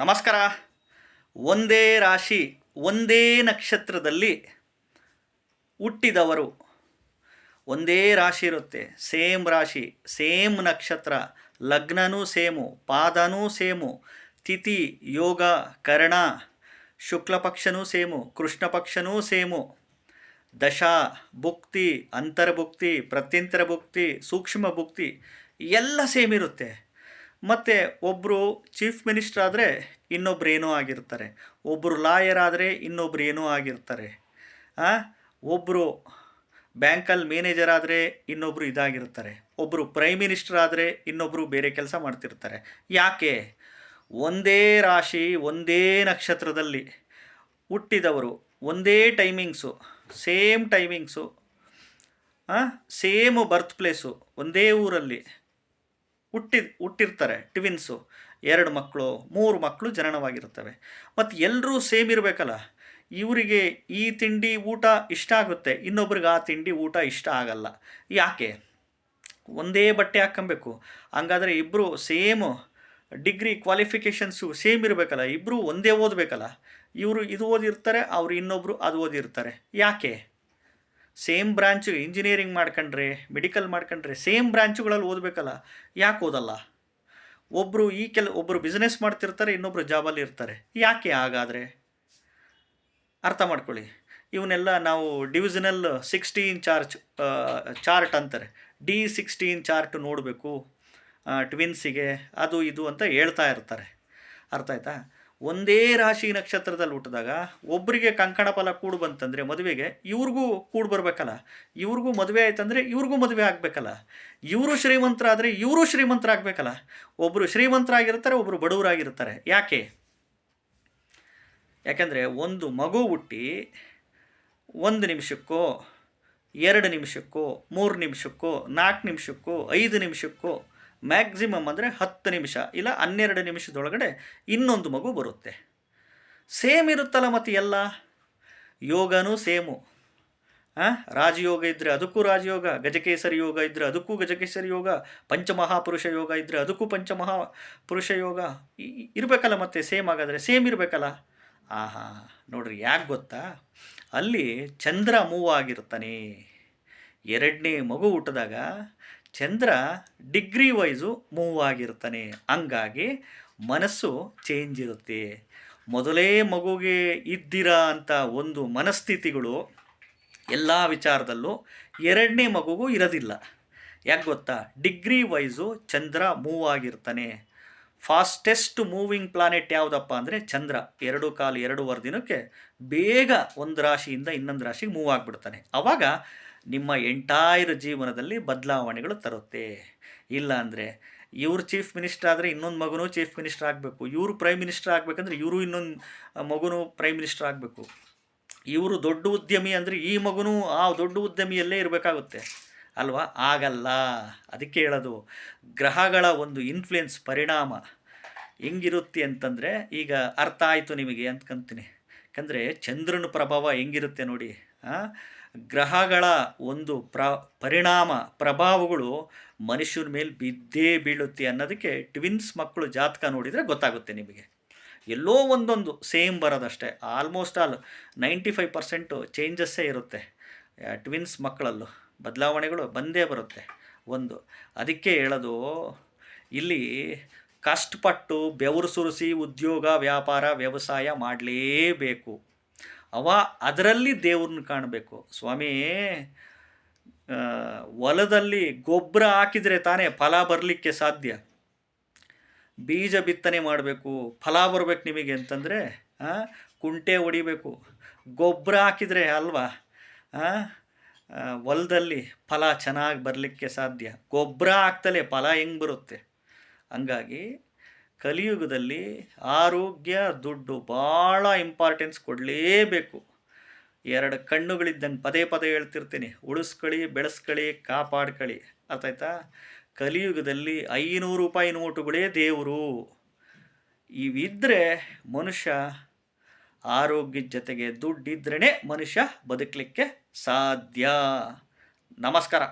ನಮಸ್ಕಾರ. ಒಂದೇ ರಾಶಿ, ಒಂದೇ ನಕ್ಷತ್ರದಲ್ಲಿ ಹುಟ್ಟಿದವರು. ಒಂದೇ ರಾಶಿ ಇರುತ್ತೆ. ಸೇಮ್ ರಾಶಿ, ಸೇಮ್ ನಕ್ಷತ್ರ. ಲಗ್ನನೂ ಸೇಮು, ಪಾದನೂ ಸೇಮು, ತಿಥಿ, ಯೋಗ, ಕರ್ಣ, ಶುಕ್ಲ ಪಕ್ಷನೂ ಸೇಮು, ಕೃಷ್ಣ ಪಕ್ಷನೂ ಸೇಮು. ದಶಾ, ಭುಕ್ತಿ, ಅಂತರ್ಭುಕ್ತಿ, ಪ್ರತ್ಯಂತರ ಭುಕ್ತಿ, ಸೂಕ್ಷ್ಮ ಭುಕ್ತಿ, ಎಲ್ಲ ಸೇಮ್ ಇರುತ್ತೆ. ಮತ್ತು ಒಬ್ಬರು ಚೀಫ್ ಮಿನಿಸ್ಟರ್ ಆದರೆ ಇನ್ನೊಬ್ರು ಏನೋ ಆಗಿರ್ತಾರೆ. ಒಬ್ಬರು ಲಾಯರ್ ಆದರೆ ಇನ್ನೊಬ್ರು ಏನೋ ಆಗಿರ್ತಾರೆ ಒಬ್ಬರು ಬ್ಯಾಂಕಲ್ಲಿ ಮ್ಯಾನೇಜರ್ ಆದರೆ ಇನ್ನೊಬ್ಬರು ಇದಾಗಿರ್ತಾರೆ. ಒಬ್ಬರು ಪ್ರೈಮ್ ಮಿನಿಸ್ಟರ್ ಆದರೆ ಇನ್ನೊಬ್ಬರು ಬೇರೆ ಕೆಲಸ ಮಾಡ್ತಿರ್ತಾರೆ. ಯಾಕೆ? ಒಂದೇ ರಾಶಿ, ಒಂದೇ ನಕ್ಷತ್ರದಲ್ಲಿ ಹುಟ್ಟಿದವರು, ಒಂದೇ timings same timings same birth place ಒಂದೇ ಊರಲ್ಲಿ ಹುಟ್ಟಿ, ಹುಟ್ಟಿರ್ತಾರೆ ಟಿವಿನ್ಸು ಎರಡು ಮಕ್ಕಳು, ಮೂರು ಮಕ್ಕಳು ಜನನವಾಗಿರ್ತವೆ ಮತ್ತು ಎಲ್ಲರೂ ಸೇಮ್ ಇರಬೇಕಲ್ಲ? ಇವರಿಗೆ ಈ ತಿಂಡಿ ಊಟ ಇಷ್ಟ ಆಗುತ್ತೆ, ಇನ್ನೊಬ್ರಿಗೆ ಆ ತಿಂಡಿ ಊಟ ಇಷ್ಟ ಆಗಲ್ಲ. ಯಾಕೆ? ಒಂದೇ ಬಟ್ಟೆ ಹಾಕ್ಕೊಬೇಕು. ಹಂಗಾದರೆ ಇಬ್ಬರು ಸೇಮು ಡಿಗ್ರಿ ಕ್ವಾಲಿಫಿಕೇಷನ್ಸು ಸೇಮ್ ಇರಬೇಕಲ್ಲ? ಇಬ್ಬರು ಒಂದೇ ಓದಬೇಕಲ್ಲ? ಇವರು ಇದು ಓದಿರ್ತಾರೆ, ಅವರು ಇನ್ನೊಬ್ಬರು ಅದು ಓದಿರ್ತಾರೆ. ಯಾಕೆ? ಸೇಮ್ ಬ್ರಾಂಚು ಇಂಜಿನಿಯರಿಂಗ್ ಮಾಡ್ಕೊಂಡ್ರೆ ಮೆಡಿಕಲ್ ಮಾಡ್ಕೊಂಡ್ರೆ ಸೇಮ್ ಬ್ರಾಂಚುಗಳಲ್ಲಿ ಓದಬೇಕಲ್ಲ, ಯಾಕೆ ಓದಲ್ಲ? ಒಬ್ಬರು ಈ ಕೆಲ ಒಬ್ಬರು ಬಿಸ್ನೆಸ್ ಮಾಡ್ತಿರ್ತಾರೆ ಇನ್ನೊಬ್ಬರು ಜಾಬಲ್ಲಿ ಇರ್ತಾರೆ. ಯಾಕೆ ಹಾಗಾದರೆ? ಅರ್ಥ ಮಾಡ್ಕೊಳ್ಳಿ. ಇವನ್ನೆಲ್ಲ ನಾವು ಡಿವಿಷನಲ್ ಸಿಕ್ಸ್ಟೀನ್ ಚಾರ್ಜ್ ಚಾರ್ಟ್ ಅಂತಾರೆ. ಡಿ ಸಿಕ್ಸ್ಟೀನ್ ಚಾರ್ಟ್ ನೋಡಬೇಕು. ಟ್ವಿನ್ಸಿಗೆ ಅದು ಇದು ಅಂತ ಹೇಳ್ತಾ ಇರ್ತಾರೆ. ಅರ್ಥ ಆಯ್ತಾ? ಒಂದೇ ರಾಶಿ ನಕ್ಷತ್ರದಲ್ಲಿ ಹುಟ್ಟಿದಾಗ ಒಬ್ಬರಿಗೆ ಕಂಕಣ ಫಲ ಕೂಡು ಬಂತಂದರೆ ಮದುವೆಗೆ ಇವ್ರಿಗೂ ಕೂಡು ಬರಬೇಕಲ್ಲ. ಇವ್ರಿಗೂ ಮದುವೆ ಆಯ್ತಂದರೆ ಇವ್ರಿಗೂ ಮದುವೆ ಆಗಬೇಕಲ್ಲ. ಇವರು ಶ್ರೀಮಂತರಾದರೆ ಇವರು ಶ್ರೀಮಂತರಾಗಬೇಕಲ್ಲ. ಒಬ್ಬರು ಶ್ರೀಮಂತರಾಗಿರ್ತಾರೆ ಒಬ್ಬರು ಬಡವರಾಗಿರ್ತಾರೆ. ಯಾಕೆ? ಯಾಕೆಂದರೆ ಒಂದು ಮಗು ಹುಟ್ಟಿ ಒಂದು ನಿಮಿಷಕ್ಕೋ, ಎರಡು ನಿಮಿಷಕ್ಕೋ, ಮೂರು ನಿಮಿಷಕ್ಕೋ, ನಾಲ್ಕು ನಿಮಿಷಕ್ಕೋ, ಐದು ನಿಮಿಷಕ್ಕೋ ಮ್ಯಾಕ್ಸಿಮಮ್ ಅಂದರೆ ಹತ್ತು ನಿಮಿಷ ಇಲ್ಲ ಹನ್ನೆರಡು ನಿಮಿಷದೊಳಗಡೆ ಇನ್ನೊಂದು ಮಗು ಬರುತ್ತೆ. ಸೇಮ್ ಇರುತ್ತಲ್ಲ ಮತ್ತು ಎಲ್ಲ? ಯೋಗನೂ ಸೇಮು ಹಾಂ ರಾಜಯೋಗ ಇದ್ದರೆ ಅದಕ್ಕೂ ರಾಜಯೋಗ, ಗಜಕೇಸರಿ ಯೋಗ ಇದ್ದರೆ ಅದಕ್ಕೂ ಗಜಕೇಸರಿ ಯೋಗ, ಪಂಚಮಹಾಪುರುಷ ಯೋಗ ಇದ್ದರೆ ಅದಕ್ಕೂ ಪಂಚಮಹಾ ಪುರುಷ ಯೋಗ ಇರಬೇಕಲ್ಲ ಮತ್ತೆ ಸೇಮ್ ಆಗಾದರೆ ಸೇಮ್ ಇರಬೇಕಲ್ಲ? ಆಹಾ, ನೋಡ್ರಿ ಯಾಕೆ ಗೊತ್ತಾ? ಅಲ್ಲಿ ಚಂದ್ರ ಮೂವ್ ಆಗಿರ್ತಾನೆ ಎರಡನೇ ಮಗು ಹುಟ್ಟಿದಾಗ ಚಂದ್ರ ಡಿಗ್ರಿ ವೈಸು ಮೂವ್ ಆಗಿರ್ತಾನೆ ಹಂಗಾಗಿ ಮನಸ್ಸು ಚೇಂಜ್ ಇರುತ್ತೆ. ಮೊದಲೇ ಮಗುಗೆ ಇದ್ದಿರ ಅಂತ ಒಂದು ಮನಸ್ಥಿತಿಗಳು ಎಲ್ಲ ವಿಚಾರದಲ್ಲೂ ಎರಡನೇ ಮಗುಗೂ ಇರೋದಿಲ್ಲ. ಯಾಕೆ ಗೊತ್ತಾ? ಡಿಗ್ರಿ ವೈಸು ಚಂದ್ರ ಮೂವ್ ಆಗಿರ್ತಾನೆ ಫಾಸ್ಟೆಸ್ಟ್ ಮೂವಿಂಗ್ ಪ್ಲಾನೆಟ್ ಯಾವುದಪ್ಪ ಅಂದರೆ ಚಂದ್ರ. ಎರಡು ಕಾಲು ಎರಡೂವರೆ ದಿನಕ್ಕೆ ಬೇಗ ಒಂದು ರಾಶಿಯಿಂದ ಇನ್ನೊಂದು ರಾಶಿಗೆ ಮೂವ್ ಆಗಿಬಿಡ್ತಾನೆ. ಆವಾಗ ನಿಮ್ಮ ಎಂಟೈರ್ ಜೀವನದಲ್ಲಿ ಬದಲಾವಣೆಗಳು ತರುತ್ತೆ. ಇಲ್ಲ ಅಂದರೆ ಇವರು ಚೀಫ್ ಮಿನಿಸ್ಟರ್ ಆದರೆ ಇನ್ನೊಂದು ಮಗನೂ ಚೀಫ್ ಮಿನಿಸ್ಟರ್ ಆಗಬೇಕು. ಇವರು ಪ್ರೈಮ್ ಮಿನಿಸ್ಟರ್ ಆಗಬೇಕಂದ್ರೆ ಇವರು ಇನ್ನೊಂದು ಮಗನೂ ಪ್ರೈಮ್ ಮಿನಿಸ್ಟರ್ ಆಗಬೇಕು. ಇವರು ದೊಡ್ಡ ಉದ್ಯಮಿ ಅಂದರೆ ಈ ಮಗನೂ ಆ ದೊಡ್ಡ ಉದ್ಯಮಿಯಲ್ಲೇ ಇರಬೇಕಾಗುತ್ತೆ. ಅಲ್ವಾ? ಆಗಲ್ಲ. ಅದಕ್ಕೆ ಹೇಳೋದು, ಗ್ರಹಗಳ ಒಂದು ಇನ್ಫ್ಲುಯೆನ್ಸ್ ಪರಿಣಾಮ ಹೆಂಗಿರುತ್ತೆ ಅಂತಂದರೆ ಈಗ ಅರ್ಥ ಆಯಿತು ನಿಮಗೆ ಅಂದ್ಕೊಂತೀನಿ. ಯಾಕಂದರೆ ಚಂದ್ರನ ಪ್ರಭಾವ ಹೆಂಗಿರುತ್ತೆ ನೋಡಿ. ಗ್ರಹಗಳ ಒಂದು ಪ್ರ, ಪರಿಣಾಮ, ಪ್ರಭಾವಗಳು ಮನುಷ್ಯರ ಮೇಲೆ ಬಿದ್ದೇ ಬೀಳುತ್ತೆ ಅನ್ನೋದಕ್ಕೆ ಟ್ವಿನ್ಸ್ ಮಕ್ಕಳು ಜಾತಕ ನೋಡಿದರೆ ಗೊತ್ತಾಗುತ್ತೆ ನಿಮಗೆ. ಎಲ್ಲೋ ಒಂದೊಂದು, same ಬರೋದಷ್ಟೇ. Almost all ninety five percent ಚೇಂಜಸ್ಸೇ ಇರುತ್ತೆ. ಟ್ವಿನ್ಸ್ ಮಕ್ಕಳಲ್ಲೂ ಬದಲಾವಣೆಗಳು ಬಂದೇ ಬರುತ್ತೆ. ಒಂದು, ಅದಕ್ಕೆ ಹೇಳೋದು, ಇಲ್ಲಿ ಕಷ್ಟಪಟ್ಟು ಬೆವರು ಸುರಿಸಿ ಉದ್ಯೋಗ, ವ್ಯಾಪಾರ, ವ್ಯವಸಾಯ ಮಾಡಲೇಬೇಕು. ಅವ ಅದರಲ್ಲಿ ದೇವ್ರನ್ನ ಕಾಣಬೇಕು. ಸ್ವಾಮಿ ಹೊಲದಲ್ಲಿ ಗೊಬ್ಬರ ಹಾಕಿದರೆ ತಾನೇ ಫಲ ಬರಲಿಕ್ಕೆ ಸಾಧ್ಯ. ಬೀಜ ಬಿತ್ತನೆ ಮಾಡಬೇಕು. ಫಲ ಬರಬೇಕು ನಿಮಗೆ ಅಂತಂದರೆ ಕುಂಟೆ ಹೊಡಿಬೇಕು. ಗೊಬ್ಬರ ಹಾಕಿದರೆ ಅಲ್ವಾ? ಹೊಲದಲ್ಲಿ ಫಲ ಚೆನ್ನಾಗಿ ಬರಲಿಕ್ಕೆ ಸಾಧ್ಯ. ಗೊಬ್ಬರ ಹಾಕ್ತಲೇ ಫಲ ಹೆಂಗೆ ಬರುತ್ತೆ? ಹಂಗಾಗಿ ಕಲಿಯುಗದಲ್ಲಿ ಆರೋಗ್ಯ ದುಡ್ಡು ಭಾಳ ಇಂಪಾರ್ಟೆನ್ಸ್ ಕೊಡಲೇಬೇಕು. ಎರಡು ಕಣ್ಣುಗಳಿದ್ದಂಗೆ ಪದೇ ಪದೇ ಹೇಳ್ತಿರ್ತೀನಿ, ಉಳಿಸ್ಕೊಳ್ಳಿ, ಬೆಳೆಸ್ಕೊಳ್ಳಿ, ಕಾಪಾಡ್ಕೊಳ್ಳಿ. ಅರ್ಥಾಯ್ತಾ? ಕಲಿಯುಗದಲ್ಲಿ ಐನೂರು ರೂಪಾಯಿ ನೋಟುಗಳೇ ದೇವರು. ಇವಿದ್ದರೆ ಮನುಷ್ಯ ಆರೋಗ್ಯದ ಜೊತೆಗೆ ದುಡ್ಡಿದ್ರೇ ಮನುಷ್ಯ ಬದುಕಲಿಕ್ಕೆ ಸಾಧ್ಯ. ನಮಸ್ಕಾರ.